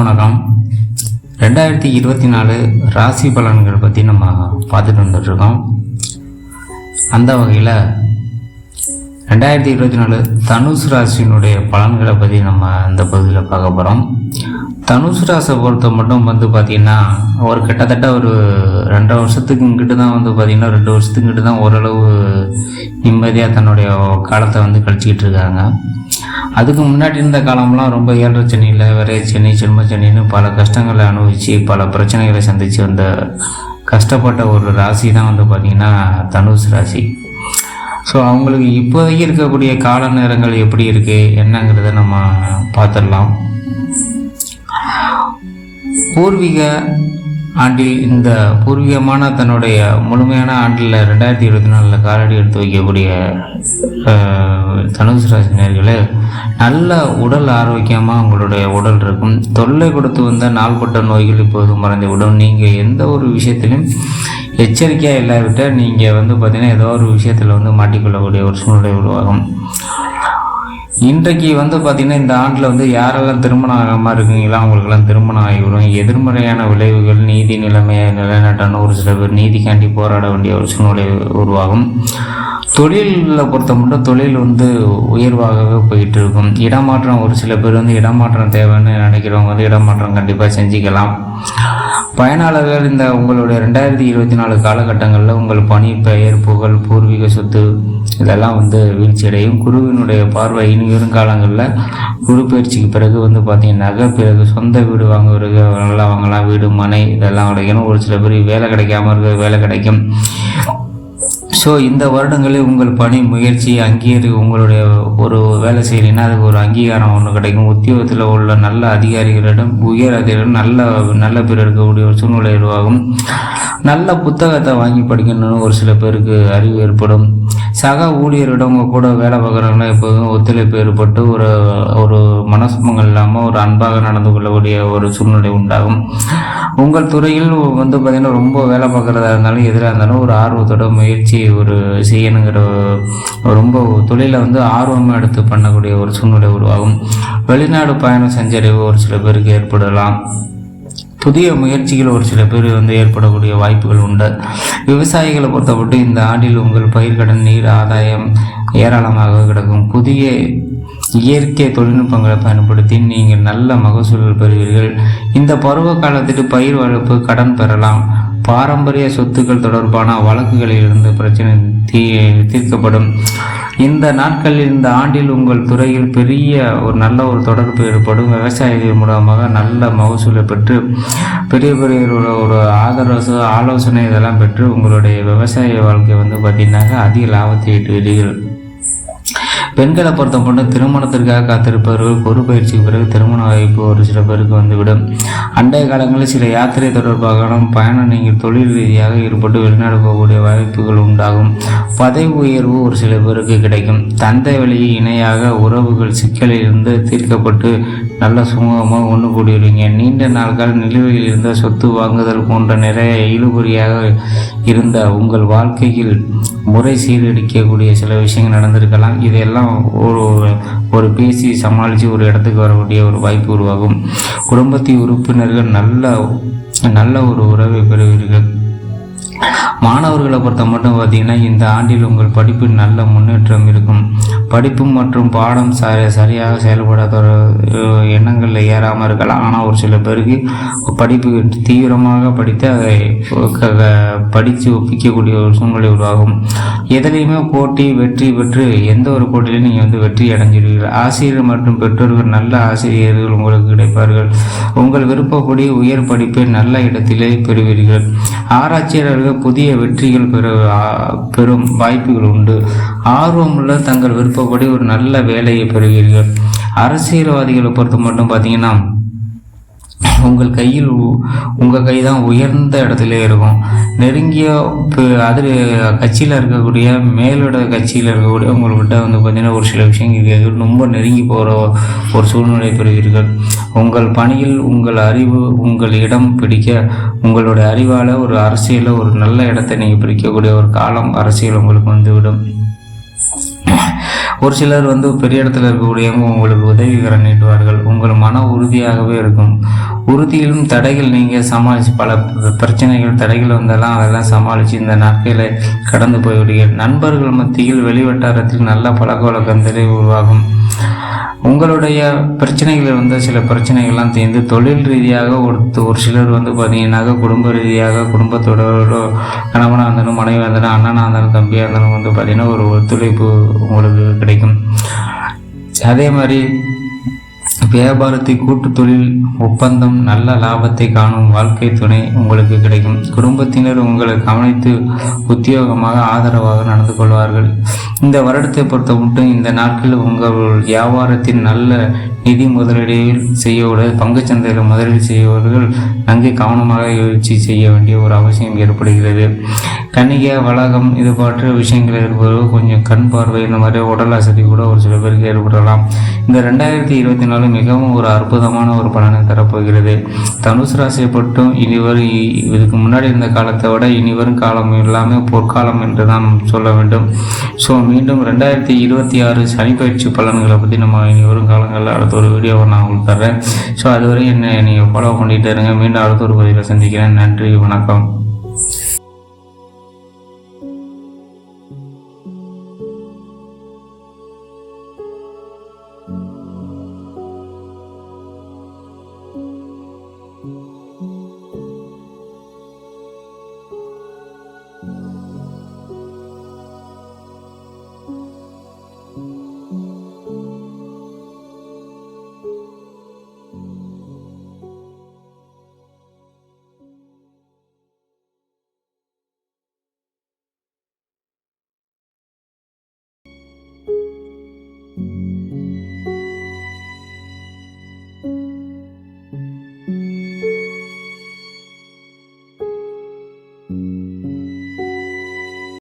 வணக்கம். ரெண்டாயிரத்தி இருபத்தி நாலு ராசி பலன்கள் பற்றி நம்ம பார்த்துட்டு வந்துட்டுருக்கோம் அந்த வகையில் ரெண்டாயிரத்தி இருபத்தி நாலு தனுசு ராசியினுடைய பலன்களை பற்றி நம்ம இந்த பகுதியில் பார்க்க போகிறோம் தனுசு ராசை பொறுத்த மட்டும் வந்து பார்த்திங்கன்னா ஒரு கிட்டத்தட்ட ஒரு ரெண்டரை வருஷத்துக்கு இங்கிட்டு தான் வந்து பார்த்திங்கன்னா ரெண்டு வருஷத்துக்கு இங்கிட்டு தான் ஓரளவு நிம்மதியாக தன்னுடைய காலத்தை வந்து கழிச்சிக்கிட்டு இருக்காங்க. அதுக்கு முன்னாடி இருந்த காலம்லாம் ரொம்ப ஏழரை சென்னையில் விரைய சென்னை ஜென்ம சென்னைன்னு பல கஷ்டங்களை அனுபவித்து பல பிரச்சனைகளை சந்தித்து வந்த கஷ்டப்பட்ட ஒரு ராசி தான் வந்து பார்த்திங்கன்னா தனுஷ் ராசி. ஸோ அவங்களுக்கு இப்போதைக்கு இருக்கக்கூடிய கால நேரங்கள் எப்படி இருக்குது என்னங்கிறத நம்ம பார்த்துடலாம். பூர்வீக ஆண்டில் இந்த பூர்வீகமான தன்னுடைய முழுமையான ஆண்டில் ரெண்டாயிரத்தி இருபத்தி நாலில் காலடி எடுத்து வைக்கக்கூடிய தனுசு ராசி நல்ல உடல் ஆரோக்கியமாக உங்களுடைய உடல் இருக்கும். தொல்லை கொடுத்து வந்த நாள்பட்ட நோய்கள் இப்போது மறைந்துவிடும். நீங்கள் எந்த ஒரு விஷயத்திலும் எச்சரிக்கையாக இல்லாவிட்டால் நீங்கள் வந்து பார்த்திங்கன்னா ஏதோ ஒரு விஷயத்தில் வந்து மாட்டிக்கொள்ளக்கூடிய ஒரு சூழ்நிலை உருவாகும். இன்றைக்கு வந்து பார்த்திங்கன்னா இந்த ஆண்டில் வந்து யாரெல்லாம் திருமணம் ஆகாமல் இருக்கீங்களா அவங்களுக்கெல்லாம் திருமணம் ஆகிவிடும். எதிர்மறையான விளைவுகள் நீதி நிலைமையை நிலைநாட்டணும் ஒரு சில பேர் நீதிக்காண்டி போராட வேண்டிய ஒரு சூழ்நிலை உருவாகும். தொழிலில் பொறுத்த மட்டும் தொழில் வந்து உயர்வாகவே போயிட்டு இருக்கும். இடமாற்றம் ஒரு சில பேர் வந்து இடமாற்றம் தேவைன்னு நினைக்கிறவங்க வந்து இடமாற்றம் கண்டிப்பாக செஞ்சுக்கலாம். பயனாளர்கள் இந்த உங்களுடைய ரெண்டாயிரத்தி இருபத்தி நாலு காலகட்டங்களில் உங்கள் பணி பெயர் புகழ் பூர்வீக சொத்து இதெல்லாம் வந்து வீழ்ச்சியடையும். குருவினுடைய பார்வை இனி வருங்காலங்களில் குரு பயிற்சிக்கு பிறகு வந்து பார்த்தீங்கன்னாக்கா பிறகு சொந்த வீடு வாங்குறது நல்லா வாங்கலாம் வீடு மனை இதெல்லாம் கிடைக்கணும் ஒரு சில பேர் வேலை கிடைக்காம இருக்க வேலை கிடைக்கும். ஸோ இந்த வருடங்களில் உங்கள் பணி முயற்சி அங்கீகரி உங்களுடைய ஒரு வேலை செய்கிறீங்கன்னா அதுக்கு ஒரு அங்கீகாரம் ஒன்று கிடைக்கும். உத்தியோகத்தில் உள்ள நல்ல அதிகாரிகளிடம் உயர் அதிகாரிகள் நல்ல நல்ல பேர் இருக்கக்கூடிய ஒரு சூழ்நிலை உருவாகும். நல்ல புத்தகத்தை வாங்கி படிக்கணும்னு ஒரு சில பேருக்கு அறிவு ஏற்படும். சக ஊழியரிடம் கூட வேலை பார்க்குறவங்க எப்போதும் ஒத்துழைப்பு ஏற்பட்டு ஒரு ஒரு மனசுமங்கள் இல்லாமல் ஒரு அன்பாக நடந்து கொள்ளக்கூடிய ஒரு சூழ்நிலை உண்டாகும். உங்கள் துறையில் வந்து பார்த்திங்கன்னா ரொம்ப வேலை பார்க்குறதா இருந்தாலும் எதிராக இருந்தாலும் ஒரு ஆர்வத்தோட முயற்சி ஒரு செய்யணுங்கிற ரொம்ப தொழிலை வந்து ஆர்வமாக எடுத்து பண்ணக்கூடிய ஒரு சூழ்நிலை உருவாகும். வெளிநாடு பயணம் செஞ்சறிவு ஒரு சில பேருக்கு ஏற்படலாம். புதிய முயற்சிகள் ஒரு சில பேர் வந்து ஏற்படக்கூடிய வாய்ப்புகள் உண்டு. விவசாயிகளை பொறுத்தப்பட்டு இந்த ஆண்டில் உங்கள் பயிர்கடன் நீர் ஆதாயம் ஏராளமாக கிடக்கும். புதிய இயற்கை தொழில்நுட்பங்களை பயன்படுத்தி நீங்கள் நல்ல மகசூல் பெறுவீர்கள். இந்த பருவ காலத்திற்கு பயிர் வளர்ப்பு கடன் பெறலாம். பாரம்பரிய சொத்துக்கள் தொடர்பான வழக்குகளிலிருந்து பிரச்சனை தீ தீர்க்கப்படும். இந்த நாட்களில் இந்த ஆண்டில் உங்கள் துறையில் பெரிய ஒரு நல்ல ஒரு தொடர்பு ஏற்படும். விவசாயிகள் மூலமாக நல்ல மகசூலை பெற்று பெரிய பெரிய ஒரு ஆதரவு ஆலோசனை இதெல்லாம் பெற்று உங்களுடைய விவசாய வாழ்க்கை வந்து பார்த்தீங்கன்னாக்கா அதிக லாபத்தை ஈட்டுவீர்கள் பெண்களை பொறுத்த மட்டும் திருமணத்திற்காக காத்திருப்பவர்கள் பொறு பயிற்சிக்கு பிறகு திருமண வாய்ப்பு ஒரு சில பேருக்கு வந்துவிடும். அண்டைய காலங்களில் சில யாத்திரை தொடர்பாக பயணம் நீங்கள் தொழில் ரீதியாக ஈடுபட்டு வெளிநாடு போகக்கூடிய வாய்ப்புகள் உண்டாகும். பதவி உயர்வு ஒரு சில பேருக்கு கிடைக்கும். தந்தை வழியில் இணையாக உறவுகள் சிக்கலில் இருந்து தீர்க்கப்பட்டு நல்ல சுமூகமாக ஒன்று கூடியிருவீங்க நீண்ட நாட்கள் நிலுவையில் இருந்த சொத்து வாங்குதல் போன்ற நிறைய இழுபறியாக இருந்த உங்கள் வாழ்க்கையில் முறை சீரடிக்கக்கூடிய சில விஷயங்கள் நடந்திருக்கலாம். இதையெல்லாம் ஒரு ஒரு பேசி சமாளித்து ஒரு இடத்துக்கு வரக்கூடிய ஒரு வாய்ப்பு உருவாகும். குடும்பத்தின் உறுப்பினர்கள் நல்ல நல்ல ஒரு உறவை பெறுவீர்கள். மாணவர்களை பொறுத்த மட்டும் பார்த்தீங்கன்னா இந்த ஆண்டில் உங்கள் படிப்பில் நல்ல முன்னேற்றம் இருக்கும். படிப்பு மற்றும் பாடம் ச சரியாக செயல்படாத ஒரு, எண்ணங்களில் ஏறாமல் இருக்கலாம். ஆனால் ஒரு சில பேருக்கு படிப்பு தீவிரமாக படித்து அதை படித்து ஒப்பிக்கக்கூடிய ஒரு சூழ்நிலை உருவாகும். எதுலேயுமே போட்டி வெற்றி பெற்று எந்த ஒரு போட்டியிலும் நீங்கள் வந்து வெற்றி அடைஞ்சிருவீர்கள். ஆசிரியர் மற்றும் பெற்றோர்கள் நல்ல ஆசிரியர்கள் உங்களுக்கு கிடைப்பார்கள். உங்கள் விருப்பப்படி உயர் படிப்பை நல்ல இடத்திலே பெறுவீர்கள். ஆராய்ச்சியாளர்கள் புதிய வெற்றிகள் பெற பெறும் வாய்ப்புகள் உண்டு. ஆர்வமுள்ள தங்கள் விருப்பப்படி ஒரு நல்ல வேலையை பெறுவீர்கள். அரசியல்வாதிகளை பொறுத்த மட்டும் பார்த்தீங்கன்னா உங்கள் கையில் உங்கள் கை தான் உயர்ந்த இடத்துல இருக்கும். நெருங்கிய அது கட்சியில் இருக்கக்கூடிய மேலோட கட்சியில் இருக்கக்கூடிய உங்கள்கிட்ட வந்து பார்த்தீங்கன்னா ஒரு சில விஷயங்கள் ரொம்ப நெருங்கி போகிற ஒரு சூழ்நிலை பெறுவீர்கள். உங்கள் பணியில் உங்கள் அறிவு உங்கள் இடம் பிடிக்க உங்களுடைய அறிவால் ஒரு அரசியலில் ஒரு நல்ல இடத்தை நீங்கள் பிடிக்கக்கூடிய ஒரு காலம் அரசியல் உங்களுக்கு வந்துவிடும். ஒரு சிலர் வந்து பெரிய இடத்துல இருக்கக்கூடியவங்க உங்களுக்கு உதவிகர நீட்டுவார்கள். உங்கள் மன உறுதியாகவே இருக்கும். உறுதியிலும் தடைகள் நீங்கள் சமாளித்து பல பிரச்சனைகள் தடைகள் வந்தெல்லாம் அதெல்லாம் சமாளித்து இந்த நாட்களை கடந்து போய்விடுங்கள் நண்பர்கள் மத்தியில் வெளிவட்டாரத்தில் நல்ல பழக்க வழக்கங்களே உருவாகும். உங்களுடைய பிரச்சனைகள் வந்து சில பிரச்சனைகள்லாம் தீர்ந்து தொழில் ரீதியாக ஒரு ஒரு சிலர் வந்து பார்த்தீங்கன்னாக்க குடும்ப ரீதியாக குடும்பத்தோட கணவனாக இருந்தாலும் மனைவியாக இருந்தாலும் அண்ணனாக இருந்தாலும் தம்பியாக இருந்தாலும் வந்து பார்த்திங்கன்னா ஒரு ஒத்துழைப்பு உங்களுக்கு கிடைக்கும். அதே மாதிரி வியாபாரத்தை கூட்டு தொழில் ஒப்பந்தம் நல்ல லாபத்தை காணும் வாழ்க்கை துணை உங்களுக்கு கிடைக்கும். குடும்பத்தினர் உங்களை கவனித்து உத்தியோகமாக ஆதரவாக நடந்து கொள்வார்கள். இந்த வருடத்தை பொறுத்த மட்டும் இந்த நாட்களில் உங்கள் வியாபாரத்தின் நல்ல நிதி முதலீடுகள் செய்யக்கூடாது பங்குச்சந்தையில் முதலீடு செய்பவர்கள் நன்கு கவனமாக யோசிச்சு செய்ய வேண்டிய ஒரு அவசியம் ஏற்படுகிறது. கணிக வளாகம் இது போன்ற விஷயங்கள் இருப்பவர்கள் கொஞ்சம் கண் பார்வை இந்த மாதிரி உடல் அசதி கூட ஒரு சில பேருக்கு ஏற்படலாம். இந்த ரெண்டாயிரத்தி இருபத்தி நாலு மிகவும் ஒரு அற்புதமான ஒரு பலனை தரப்போகிறது. தனுசு ராசியை மட்டும் இனிவரும் இதுக்கு முன்னாடி இருந்த காலத்தை விட இனிவரும் காலம் எல்லாமே பொற்காலம் என்று தான் சொல்ல வேண்டும். ஸோ மீண்டும் ரெண்டாயிரத்தி இருபத்தி ஆறு சனி பயிற்சி பலன்களை பற்றி நம்ம இனி வரும் காலங்களில் அடுத்த ஒரு வீடியோவை நான் உங்களுக்கு தர்றேன். ஸோ அதுவரை என்னை நீங்கள் ஃபாலோ பண்ணிகிட்டே இருங்க. மீண்டும் அடுத்த ஒரு பதிவில் சந்திக்கிறேன். நன்றி வணக்கம்.